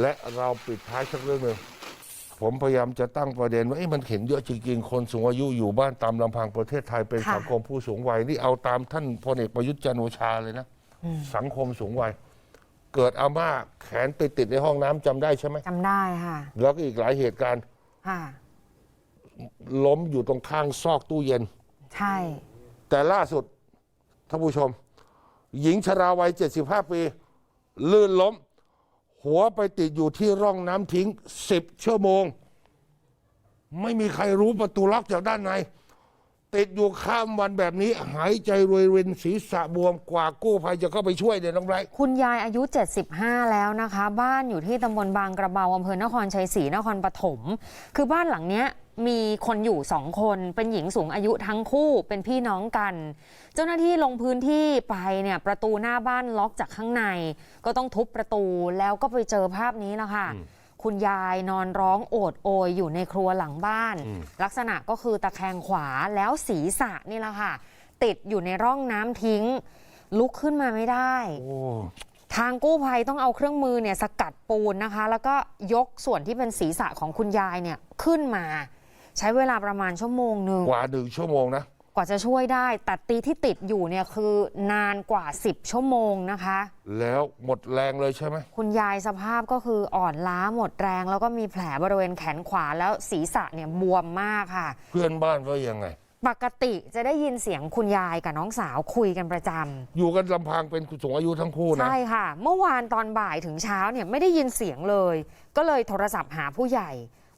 และเราปิดท้ายสักเรื่องหนึ่งผมพยายามจะตั้งประเด็นว่าเอ๊ะมันเห็นเยอะจริงๆ คนสูงอายุอยู่บ้านตามลำพังประเทศไทยเป็นค่ะสังคมผู้สูงวัย นี่เอาตามท่านพลเอกประยุทธ์จันทร์โอชาเลยนะ สังคมสูงวัย เกิดอาม่าแขนไปติดในห้องน้ำจำได้ใช่ไหมจำได้ค่ะ แล้วก็อีกหลายเหตุการณ์ค่ะล้มอยู่ตรงข้างซอกตู้เย็น ใช่ แต่ล่าสุดท่านผู้ชม หญิงชราวัย 75 ปี ลื่นล้ม หัวไปติดอยู่ที่ร่องน้ำทิ้ง 10 ชั่วโมง ไม่มีใครรู้ประตูล็อกจากด้านใน ติดอยู่ข้ามวันแบบนี้ หายใจรวยรินศีรษะบวมกว่ากู้ภัยจะเข้าไปช่วยเนี่ยน้องไบรท์คุณยายอายุ 75 แล้วนะคะ บ้านอยู่ที่ตำบลบางกระเบาอำเภอนครชัยศรีนครปฐมคือบ้านหลังเนี้ย มีคนอยู่สองคนเป็นหญิงสูงอายุทั้งคู่เป็นพี่น้องกัน เจ้าหน้าที่ลงพื้นที่ไปเนี่ยประตูหน้าบ้านล็อกจากข้างใน ก็ต้องทุบประตูแล้วก็ไปเจอภาพนี้แล้วค่ะ คุณยายนอนร้องโอดโอยอยู่ในครัวหลังบ้าน ลักษณะก็คือตะแคงขวาแล้วศีรษะนี่แหละค่ะ ติดอยู่ในร่องน้ำทิ้ง ลุกขึ้นมาไม่ได้โอ้ทางกู้ภัยต้องเอาเครื่องมือเนี่ยสกัดปูนนะคะ แล้วก็ยกส่วนที่เป็นศีรษะของคุณยายเนี่ยขึ้นมา ใช้เวลาประมาณชั่วโมงหนึ่งกว่าหนึ่งชั่วโมงนะ กว่าจะช่วยได้ แต่ตีที่ติดอยู่เนี่ยคือนานกว่า 10 ชั่วโมงนะคะ แล้วหมดแรงเลยใช่ไหมคุณยายสภาพก็คืออ่อนล้าหมดแรง แล้วก็มีแผลบริเวณแขนขวาแล้วศีรษะเนี่ยบวมมากค่ะ เพื่อนบ้านว่ายังไง ปกติจะได้ยินเสียงคุณยายกับน้องสาวคุยกันประจำอยู่กันลำพังเป็นผู้สูงอายุทั้งคู่นะใช่ค่ะ เมื่อวานตอนบ่ายถึงเช้าเนี่ยไม่ได้ยินเสียงเลย ก็เลยโทรศัพท์หาผู้ใหญ่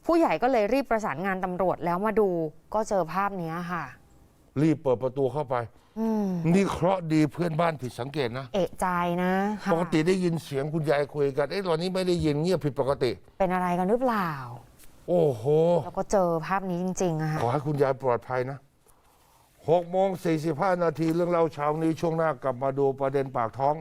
ผู้ใหญ่ก็เลยรีบประสานงานตำรวจแล้วมาดูก็เจอภาพเนี้ยค่ะ รีบเปิดประตูเข้าไปอืมนี่เคราะห์ดีเพื่อนบ้านผิดสังเกตนะ เอะใจนะค่ะปกติได้ยินเสียงคุณยายคุยกันเอ๊ะตอนนี้ไม่ได้ยินเงียบผิดปกติ เป็นอะไรกันหรือเปล่า โอ้โหแล้วก็เจอภาพนี้จริงๆอะค่ะขอให้คุณยายปลอดภัยนะหกโมงสี่สิบห้านาทีเรื่องเล่าเช้านี้ช่วงหน้ากลับมาดูประเด็นปากท้อง